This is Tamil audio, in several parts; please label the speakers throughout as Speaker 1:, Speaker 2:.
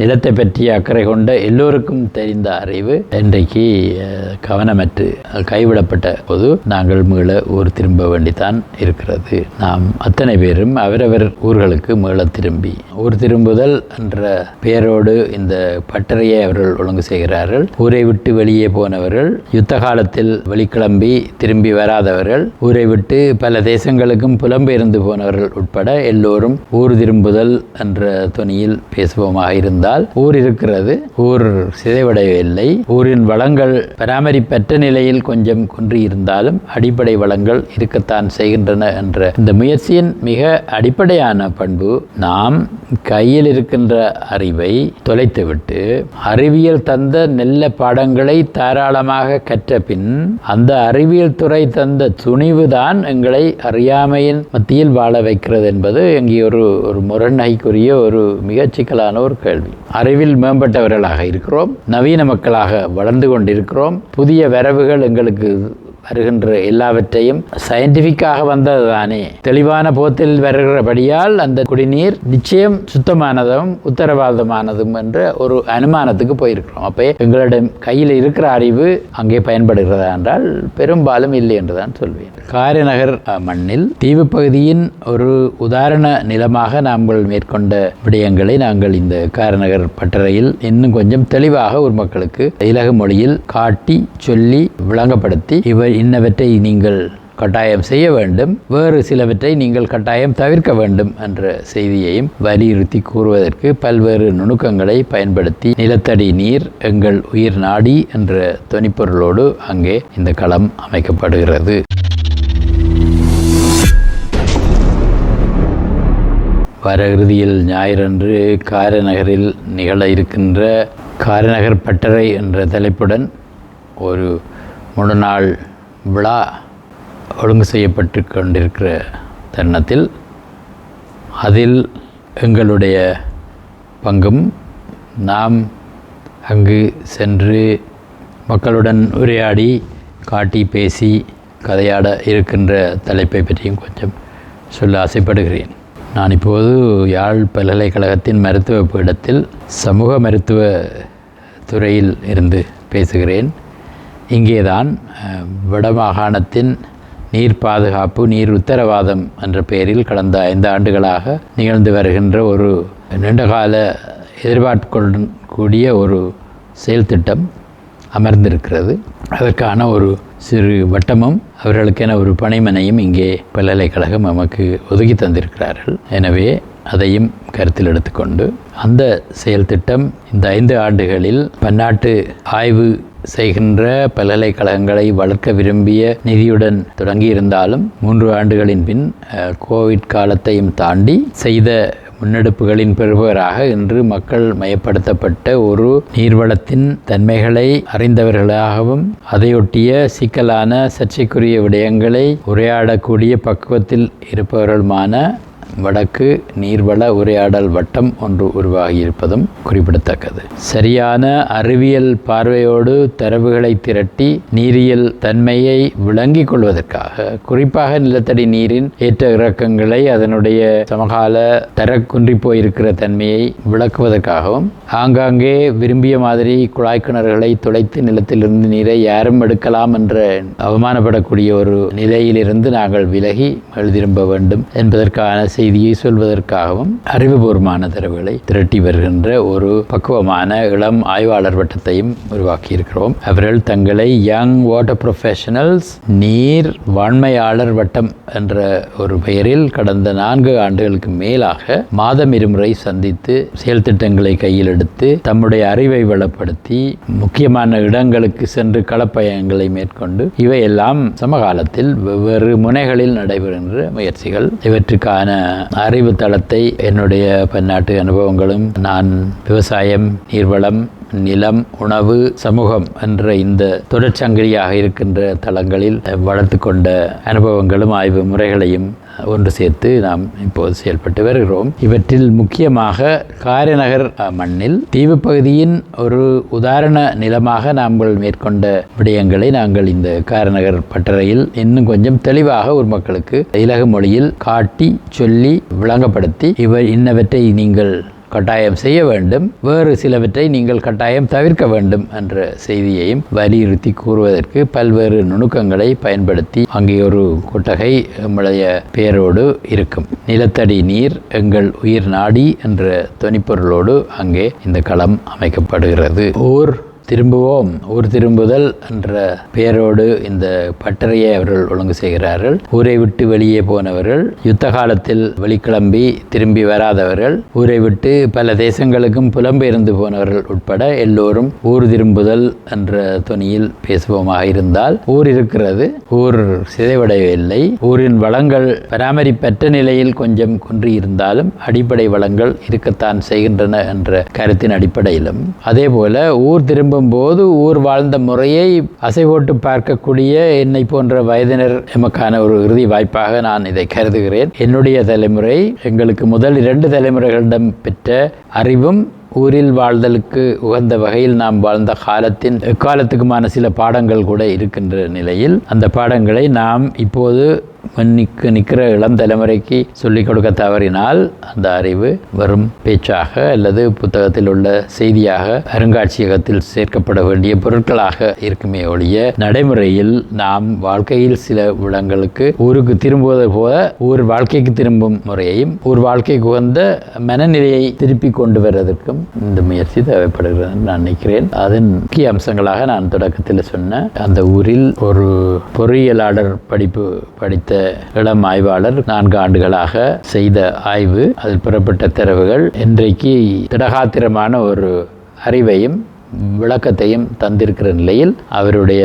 Speaker 1: நிலத்தை பற்றிய அக்கறை கொண்ட எல்லோருக்கும் தெரிந்த அறிவு இன்றைக்கு கவனமற்று கைவிடப்பட்ட போது நாங்கள் மீள ஊர் திரும்ப வேண்டித்தான் இருக்கிறது. நாம் அத்தனை பேரும் அவரவர் ஊர்களுக்கு மீள திரும்பி ஊர் திரும்புதல் என்ற பெயரோடு இந்த பட்டறையை அவர்கள் ஒழுங்கு செய்கிறார்கள். ஊரை விட்டு வெளியே போனவர்கள் யுத்த காலத்தில் வெளிக்கிளம்பி திரும்பி வராதவர்கள் ஊரை விட்டு பல தேசங்களுக்கும் புலம்பெயர்ந்து போனவர்கள் உட்பட எல்லோரும் ஊர் திரும்புதல் என்ற தொனியில் பேசுவோமாக இருந்தால் ஊர் இருக்கிறது. ஊர் சிதைவடையவில்லை. ஊரின் வளங்கள் பராமரிப்பற்ற நிலையில் கொஞ்சம் குன்றி இருந்தாலும் அடிப்படை வளங்கள் இருக்கத்தான் செய்கின்றன என்ற இந்த முயற்சியின் மிக அடிப்படையான பண்பு நாம் கையில் இருக்கின்ற அறிவை தொலைத்துவிட்டு அறிவியல் தந்த நல்ல பாடங்களை தாராளமாக கற்ற பின் அந்த அறிவியல் துறை தந்த துணிவு தான் எங்களை அறியாமையின் மத்தியில் வாழ வைக்கிறது என்பது எங்கே ஒரு ஒரு முரண்கைக்குரிய ஒரு மிகச் சிக்கலான ஒரு கேள்வி. அறிவில் மேம்பட்டவர்களாக இருக்கிறோம். நவீன மக்களாக வளர்ந்து கொண்டிருக்கிறோம். புதிய வரவுகள் எங்களுக்கு வருகின்ற எல்லாவற்றையும் சயின்டிஃபிக்காக வந்தது தானே தெளிவான போத்தில் வருகிறபடியால் அந்த குடிநீர் நிச்சயம் சுத்தமானதும் உத்தரவாதமானதும் என்ற ஒரு அனுமானத்துக்கு போயிருக்கிறோம். அப்போ எங்களிடம் கையில் இருக்கிற அறிவு அங்கே பயன்படுகிறதா என்றால் பெரும்பாலும் இல்லை என்று தான் சொல்வேன். காரைநகர் மண்ணில் தீவு பகுதியின் ஒரு உதாரண நிலமாக நாங்கள் மேற்கொண்ட விடயங்களை நாங்கள் இந்த காரநகர் பட்டறையில் இன்னும் கொஞ்சம் தெளிவாக ஒரு மக்களுக்கு இலக மொழியில் காட்டி சொல்லி விளங்கப்படுத்தி இவை இன்னவற்றை நீங்கள் கட்டாயம் செய்ய வேண்டும். வேறு சிலவற்றை நீங்கள் கட்டாயம் தவிர்க்க வேண்டும் என்ற செய்தியையும் வலியுறுத்தி கூறுவதற்கு பல்வேறு நுணுக்கங்களை பயன்படுத்தி நிலத்தடி நீர் எங்கள் உயிர் நாடி என்ற தொனிப்பொருளோடு அங்கே இந்த களம் அமைக்கப்படுகிறது. வர இறுதியில் ஞாயிறன்று காரநகரில் நிகழ இருக்கின்ற காரநகர் பட்டறை என்ற தலைப்புடன் ஒரு முழுநாள் விழா ஒழுங்கு செய்யப்பட்டு கொண்டிருக்கிற தருணத்தில் அதில் எங்களுடைய பங்கும் நாம் அங்கு சென்று மக்களுடன் உரையாடி காட்டி பேசி கதையாட இருக்கின்ற தலைப்பை பற்றியும் கொஞ்சம் சொல்ல ஆசைப்படுகிறேன். நான் இப்போது யாழ் பல்கலைக்கழகத்தின் மருத்துவ பீடத்தில் சமூக மருத்துவ துறையில் இருந்து பேசுகிறேன். இங்கேதான் வடமாகாணத்தின் நீர் பாதுகாப்பு நீர் உத்தரவாதம் என்ற பெயரில் கடந்த ஐந்து ஆண்டுகளாக நிகழ்ந்து வருகின்ற ஒரு நீண்டகால எதிர்பார்ப்புடன் கூடிய ஒரு செயல் திட்டம் அமர்ந்திருக்கிறது. அதற்கான ஒரு சிறு வட்டமும் அவர்களுக்கென ஒரு பணிமனையும் இங்கே பல்கலைக்கழகம் நமக்கு ஒதுக்கி தந்திருக்கிறார்கள். எனவே அதையும் கருத்தில் எடுத்துக்கொண்டு அந்த செயல் திட்டம் இந்த ஐந்து ஆண்டுகளில் பன்னாட்டு ஆய்வு செய்கின்ற பல்கலைக்கழகங்களை வளர்க்க விரும்பிய நிதியுடன் தொடங்கியிருந்தாலும் மூன்று ஆண்டுகளின் பின் கோவிட் காலத்தையும் தாண்டி செய்த முன்னெடுப்புகளின் பெறுபவராக இன்று மக்கள் மயப்படுத்தப்பட்ட ஒரு நீர்வளத்தின் தன்மைகளை அறிந்தவர்களாகவும் அதையொட்டிய சிக்கலான சர்ச்சைக்குரிய விடயங்களை உரையாடக்கூடிய பக்குவத்தில் இருப்பவர்களுமான வடக்கு நீர்வள உரையாடல் வட்டம் ஒன்று உருவாகியிருப்பதும் குறிப்பிடத்தக்கது. சரியான அறிவியல் பார்வையோடு தரவுகளை திரட்டி நீரியல் தன்மையை விளங்கிக் கொள்வதற்காக குறிப்பாக நிலத்தடி நீரின் ஏற்ற இறக்கங்களை அதனுடைய சமகால தரக்குன்றி போயிருக்கிற தன்மையை விளக்குவதற்காகவும் ஆங்காங்கே விரும்பிய மாதிரி குழாய் கிணறுகளை துளைத்து நிலத்திலிருந்து நீரை யாரும் எடுக்கலாம் என்ற அவமானப்படக்கூடிய ஒரு நிலையிலிருந்து நாங்கள் விலகி எழுதிரும்ப வேண்டும் என்பதற்கான செய்தியை சொல்வதற்காகவும் அறிவுபூர்வமான தரவுகளை திரட்டி வருகின்ற ஒரு பக்குவமான இளம் ஆய்வாளர் வட்டத்தையும் உருவாக்கியிருக்கிறோம். அவர்கள் தங்களை யங் வாட்டர் ப்ரொஃபஷனல்ஸ் நீர் வாண்மையாளர் வட்டம் என்ற ஒரு பெயரில் கடந்த நான்கு ஆண்டுகளுக்கு மேலாக மாதம் இருமுறை சந்தித்து செயல் திட்டங்களை கையில் எடுத்து தம்முடைய அறிவை வளப்படுத்தி முக்கியமான இடங்களுக்கு சென்று களப்பயங்களை மேற்கொண்டு இவையெல்லாம் சமகாலத்தில் வெவ்வேறு முனைகளில் நடைபெறுகின்ற முயற்சிகள். இவற்றுக்கான அறிவு தளத்தை என்னுடைய பன்னாட்டு அனுபவங்களும் நான் விவசாயம் நீர்வளம் நிலம் உணவு சமூகம் என்ற இந்த தொடர்ச்சங்கிலியாக இருக்கின்ற தளங்களில் வளர்த்து கொண்ட அனுபவங்களும் ஆய்வு முறைகளையும் ஒன்று சேர்த்து நாம் இப்போது செயல்பட்டு வருகிறோம். இவற்றில் முக்கியமாக காரைநகர் மண்ணில் தீவு பகுதியின் ஒரு உதாரண நிலமாக நாங்கள் மேற்கொண்ட விடயங்களை நாங்கள் இந்த காரைநகர் பட்டறையில் இன்னும் கொஞ்சம் தெளிவாக ஒரு மக்களுக்கு இலக மொழியில் காட்டி சொல்லி விளங்கப்படுத்தி இவை இன்னவற்றை நீங்கள் கட்டாயம் செய்ய வேண்டும். வேறு சிலவற்றை நீங்கள் கட்டாயம் தவிர்க்க வேண்டும் என்ற செய்தியையும் வலியுறுத்தி கூறுவதற்கு பல்வேறு நுணுக்கங்களை பயன்படுத்தி அங்கே ஒரு கொட்டகை நம்முடைய பெயரோடு இருக்கும். நிலத்தடி நீர் எங்கள் உயிர் நாடி என்ற தொனிப்பொருளோடு அங்கே இந்த களம் அமைக்கப்படுகிறது. ஓர் திரும்புவோம். ஊர் திரும்புதல் என்ற பெயரோடு இந்த பட்டறையை அவர்கள் ஒழுங்கு செய்கிறார்கள். ஊரை விட்டு வெளியே போனவர்கள் யுத்த காலத்தில் வெளிக்கிளம்பி திரும்பி வராதவர்கள் ஊரை விட்டு பல தேசங்களுக்கும் புலம்பெயர்ந்து போனவர்கள் உட்பட எல்லோரும் ஊர் திரும்புதல் என்ற துணியில் பேசுவோமாக இருந்தால் ஊர் இருக்கிறது ஊர் சிதைவடையவில்லை. ஊரின் வளங்கள் பராமரிப்பற்ற நிலையில் கொஞ்சம் குன்றி இருந்தாலும் அடிப்படை வளங்கள் இருக்கத்தான் செய்கின்றன என்ற கருத்தின் அடிப்படையிலும். அதே போல ஊர் திரும்பும் போது ஊர் வாழ்ந்த முறையை அசைவோட்டு பார்க்கக்கூடிய என்னை போன்ற வயதினர் எமக்கான ஒரு இறுதி வாய்ப்பாக நான் இதை கருதுகிறேன். என்னுடைய தலைமுறை எங்களுக்கு முதல் இரண்டு தலைமுறைகளிடம் பெற்ற அறிவும் ஊரில் வாழ்தலுக்கு உகந்த வகையில் நாம் வாழ்ந்த காலத்தின் எக்காலத்துக்குமான சில பாடங்கள் கூட இருக்கின்ற நிலையில் அந்த பாடங்களை நாம் இப்போது மன்னிக்கு நிற்கிற இளம் தலைமுறைக்கு சொல்லிக் கொடுக்க தவறினால் அந்த அறிவு வெறும் பேச்சாக அல்லது புத்தகத்தில் உள்ள செய்தியாக அருங்காட்சியகத்தில் சேர்க்கப்பட வேண்டிய பொருட்களாக இருக்குமே ஒழிய நடைமுறையில் நாம் வாழ்க்கையில் சில விடங்களுக்கு ஊருக்கு திரும்புவது போல ஊர் வாழ்க்கைக்கு திரும்பும் முறையையும் ஊர் வாழ்க்கைக்கு உகந்த மனநிலையை திருப்பி கொண்டு வருவதற்கும் இந்த முயற்சி தேவைப்படுகிறது நான் நினைக்கிறேன். அதன் முக்கிய அம்சங்களாக நான் தொடக்கத்தில் சொன்ன அந்த ஊரில் ஒரு பொறியியலாளர் படிப்பு படித்த இளம் ஆய்வாளர் நான்கு ஆண்டுகளாக செய்த ஆய்வு அதில் பெறப்பட்ட தரவுகள் இன்றைக்கு திடகாத்திரமான ஒரு அறிவையும் விளக்கத்தையும் தந்திருக்கிற நிலையில் அவருடைய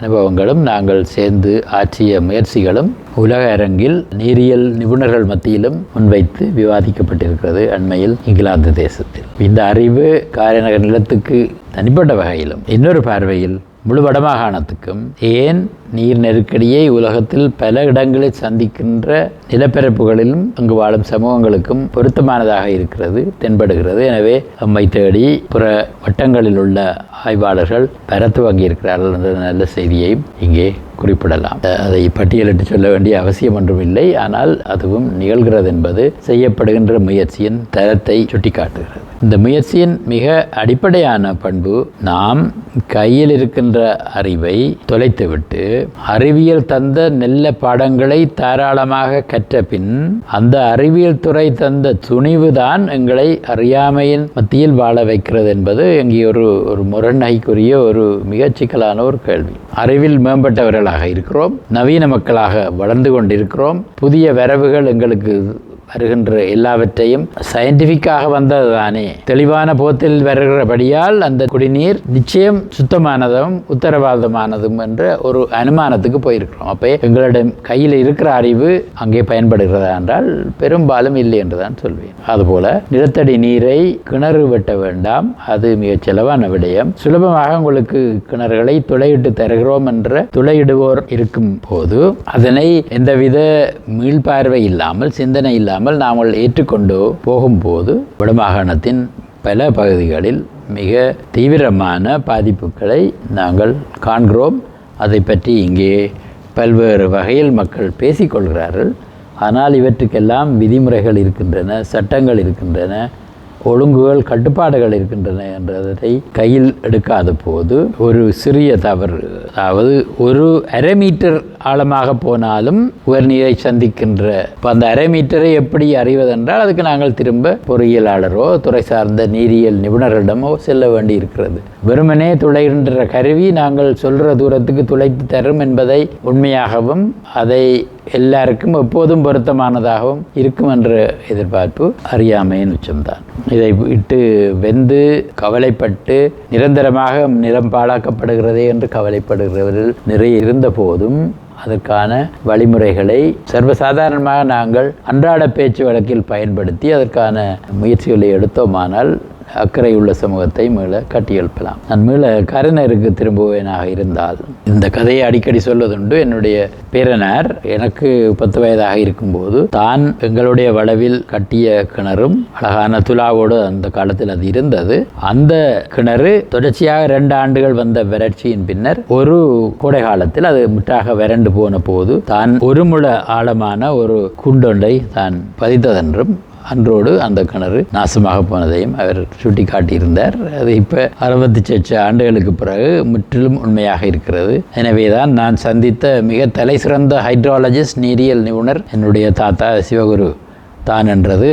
Speaker 1: அனுபவங்களும் நாங்கள் சேர்ந்து ஆற்றிய முயற்சிகளும் உலக அரங்கில் நீரியல் நிபுணர்கள் மத்தியிலும் முன்வைத்து விவாதிக்கப்பட்டிருக்கிறது அண்மையில் இங்கிலாந்து தேசத்தில். இந்த அறிவு காரைநகர் நிலத்துக்கு தனிப்பட்ட வகையிலும் இன்னொரு பார்வையில் முழு வடமாகாணத்துக்கும் ஏன் நீர் நெருக்கடியை உலகத்தில் பல இடங்களில் சந்திக்கின்ற நிலப்பரப்புகளிலும் அங்கு வாழும் சமூகங்களுக்கும் பொருத்தமானதாக இருக்கிறது தென்படுகிறது. எனவே அம்மை தேடி புற வட்டங்களில் உள்ள ஆய்வாளர்கள் பெற துவங்கியிருக்கிறார்கள் என்ற நல்ல செய்தியையும் இங்கே குறிப்பிடலாம். அதை பட்டியலிட்டு சொல்ல வேண்டிய அவசியம் ஒன்றும் இல்லை ஆனால் அதுவும் நிகழ்கிறது என்பது செய்யப்படுகின்ற முயற்சியின் தரத்தை சுட்டிக்காட்டுகிறது. இந்த முயற்சியின் மிக அடிப்படையான பண்பு நாம் கையில் இருக்கின்ற அறிவை தொலைத்துவிட்டு அறிவியல் தந்த நெல்ல பாடங்களை தாராளமாக கற்ற பின் அந்த அறிவியல் துறை தந்த துணிவு தான் எங்களை அறியாமையின் மத்தியில் வாழ வைக்கிறது என்பது இங்கே ஒரு ஒரு முரண்கைக்குரிய ஒரு மிகச் சிக்கலான ஒரு கேள்வி. அறிவில் மேம்பட்டவர்களாக இருக்கிறோம் நவீன மக்களாக வளர்ந்து கொண்டிருக்கிறோம் புதிய வரவுகள் எங்களுக்கு வருகின்ற எல்லாவற்றையும் சயின்டிஃபிக்காக வந்தது தானே தெளிவான போத்தில் வருகிறபடியால் அந்த குடிநீர் நிச்சயம் சுத்தமானதும் உத்தரவாதமானதும் என்ற ஒரு அனுமானத்துக்கு போயிருக்கிறோம். அப்போ எங்களிடம் கையில் இருக்கிற அறிவு அங்கே பயன்படுகிறதா என்றால் பெரும்பாலும் இல்லை என்று தான் சொல்வேன். அதுபோல நிலத்தடி நீரை கிணறு வெட்ட வேண்டாம். அது மிகச் செலவான விடயம். சுலபமாக உங்களுக்கு கிணறுகளை துளையிட்டு தருகிறோம் என்ற துளையிடுவோர் இருக்கும் போது அதனை எந்தவித மீள்பார்வை இல்லாமல் சிந்தனை இல்லாமல் நாங்கள் ஏற்றுக்கொண்டு போகும்போது வடமாகாணத்தின் பல பகுதிகளில் மிக தீவிரமான பாதிப்புகளை நாங்கள் காண்கிறோம். அதை பற்றி இங்கே பல்வேறு வகையில் மக்கள் பேசிக்கொள்கிறார்கள். ஆனால் இவற்றுக்கெல்லாம் விதிமுறைகள் இருக்கின்றன சட்டங்கள் இருக்கின்றன. ஒழுங்குகள் கட்டுப்பாடுகள் இருக்கின்றன என்றதை கையில் எடுக்காத போது ஒரு சிறிய தவறு. அதாவது ஒரு அரை மீட்டர் ஆழமாக போனாலும் உயர்நீரை சந்திக்கின்ற இப்போ அந்த அரை மீட்டரை எப்படி அறிவதென்றால் அதுக்கு நாங்கள் திரும்ப பொறியியலாளரோ துறை சார்ந்த நீரியல் நிபுணர்களிடமோ செல்ல வேண்டி இருக்கிறது வெறுமனே துளைகின்ற கருவி நாங்கள் சொல்கிற தூரத்துக்கு துளைத்து தரும் என்பதை உண்மையாகவும் அதை எல்லாருக்கும் எப்போதும் பொருத்தமானதாகவும் இருக்கும் என்ற எதிர்பார்ப்பு அறியாமையின் உச்சம்தான். இதை விட்டு வெந்து கவலைப்பட்டு நிரந்தரமாக நிறம் பாழாக்கப்படுகிறதே என்று கவலைப்படுகிறவர்கள் நிறைய இருந்த போதும் அதற்கான வழிமுறைகளை சர்வசாதாரணமாக நாங்கள் அன்றாட பேச்சு வழக்கில் பயன்படுத்தி அதற்கான முயற்சிகளை எடுத்தோமானால் அக்கறை உள்ள சமூகத்தை மீள கட்டியெழுப்பலாம். நான் மீள கருணருக்கு திரும்புவேனாக இருந்தால் இந்த கதையை அடிக்கடி சொல்வதுண்டு. என்னுடைய பேரனார் எனக்கு பத்து வயதாக இருக்கும்போது தான் எங்களுடைய வளவில் கட்டிய கிணறும் அழகான துலாவோடு அந்த காலத்தில் அது இருந்தது. அந்த கிணறு தொடர்ச்சியாக ரெண்டு ஆண்டுகள் வந்த வறட்சியின் பின்னர் ஒரு கோடை காலத்தில் அது முற்றாக வறண்டு போன போது தான் ஒரு முழ ஆழமான ஒரு குண்டொன்றை தான் பதித்ததென்றும் அன்றோடு அந்த கிணறு நாசமாக போனதையும் அவர் சுட்டி காட்டியிருந்தார் அது இப்போ அறுபத்தி சச்ச ஆண்டுகளுக்கு பிறகு முற்றிலும் உண்மையாக இருக்கிறது. எனவே தான் நான் சந்தித்த மிக தலை சிறந்த ஹைட்ராலஜிஸ்ட் நீரியல் நிபுணர் என்னுடைய தாத்தா சிவகுரு தான் என்றது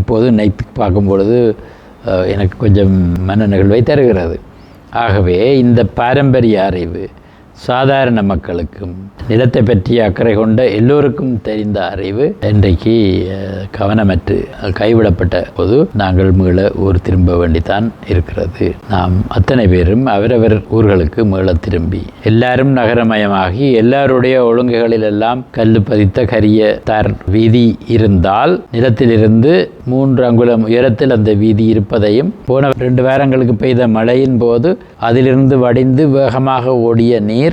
Speaker 1: இப்போது நினைத்து பார்க்கும் பொழுது எனக்கு கொஞ்சம் மன நிகழ்வை தருகிறது. ஆகவே இந்த பாரம்பரிய அறிவு சாதாரண மக்களுக்கும் நிலத்தை பற்றிய அக்கறை கொண்ட எல்லோருக்கும் தெரிந்த அறிவு இன்றைக்கு கவனமற்று கைவிடப்பட்ட போது நாங்கள் மீள ஊர் திரும்ப வேண்டித்தான் இருக்கிறது. நாம் அத்தனை பேரும் அவரவர் ஊர்களுக்கு மீள திரும்பி எல்லாரும் நகரமயமாகி எல்லாருடைய ஒழுங்குகளில் எல்லாம் கல்லு பதித்த கரிய தார் வீதி இருந்தால் நிலத்திலிருந்து மூன்று அங்குலம் உயரத்தில் அந்த வீதி இருப்பதையும் போன ரெண்டு வாரங்களுக்கு பெய்த மழையின் போது அதிலிருந்து வடிந்து வேகமாக ஓடிய நீர்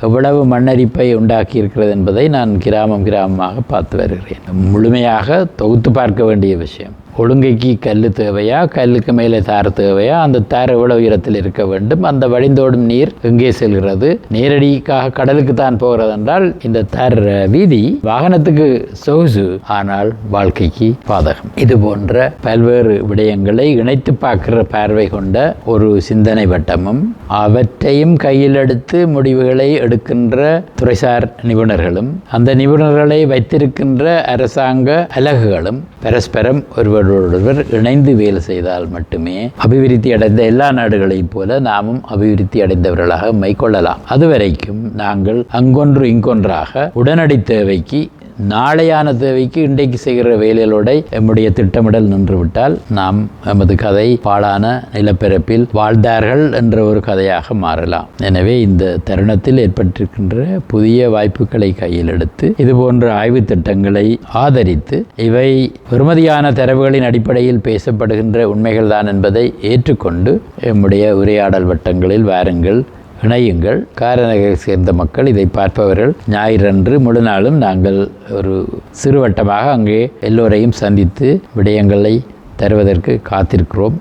Speaker 1: எவ்வளவு மண்ணரிப்பை உண்டாக்கி இருக்கிறது என்பதை நான் கிராமம் கிராமமாக பார்த்து வருகிறேன். முழுமையாக தொகுத்து பார்க்க வேண்டிய விஷயம். ஒழுங்கைக்கு கல் தேவையா? கல்லுக்கு மேலே தார் தேவையா? அந்த தார் எவ்வளவு உயரத்தில் இருக்க வேண்டும்? அந்த வழிந்தோடும் நீர் எங்கே செல்கிறது? நேரடிக்காக கடலுக்கு தான் போகிறது என்றால் இந்த தார் வீதி வாகனத்துக்கு சொகுசு. ஆனால் வாழ்க்கைக்கு பாதகம். இது போன்ற பல்வேறு விடயங்களை இணைத்து பார்க்கிற பார்வை கொண்ட ஒரு சிந்தனை வட்டமும் அவற்றையும் கையில் எடுத்து முடிவுகளை எடுக்கின்ற துறைசார் நிபுணர்களும் அந்த நிபுணர்களை வைத்திருக்கின்ற அரசாங்க அலகுகளும் பரஸ்பரம் ஒருவர் ஒருவரோடொருவர் இணைந்து வேலை செய்தால் மட்டுமே அபிவிருத்தி அடைந்த எல்லா நாடுகளைப் போல நாமும் அபிவிருத்தி அடைந்தவர்களாக மைக்கொள்ளலாம். அதுவரைக்கும் நாங்கள் அங்கொன்று இங்கொன்றாக உடனடி தேவைக்கு நாளையான தேவைக்கு இன்றைக்கு செய்கிற வேலைகளோட எம்முடைய திட்டமிடல் நின்றுவிட்டால் நாம் எமது கதை பாழான நிலப்பரப்பில் வாழ்ந்தார்கள் என்ற ஒரு கதையாக மாறலாம். எனவே இந்த தருணத்தில் ஏற்பட்டிருக்கின்ற புதிய வாய்ப்புகளை கையில் எடுத்து இது போன்ற ஆய்வு திட்டங்களை ஆதரித்து இவை வெறுமதியான தரவுகளின் அடிப்படையில் பேசப்படுகின்ற உண்மைகள் தான் என்பதை ஏற்றுக்கொண்டு எம்முடைய உரையாடல் வட்டங்களில் வாருங்கள். இணையுங்கள். காரநகரை சேர்ந்த மக்கள் இதை பார்ப்பவர்கள் ஞாயிறன்று முழு நாளும் நாங்கள் ஒரு சிறுவட்டமாக அங்கே எல்லோரையும் சந்தித்து விடயங்களை தருவதற்கு காத்திருக்கிறோம்.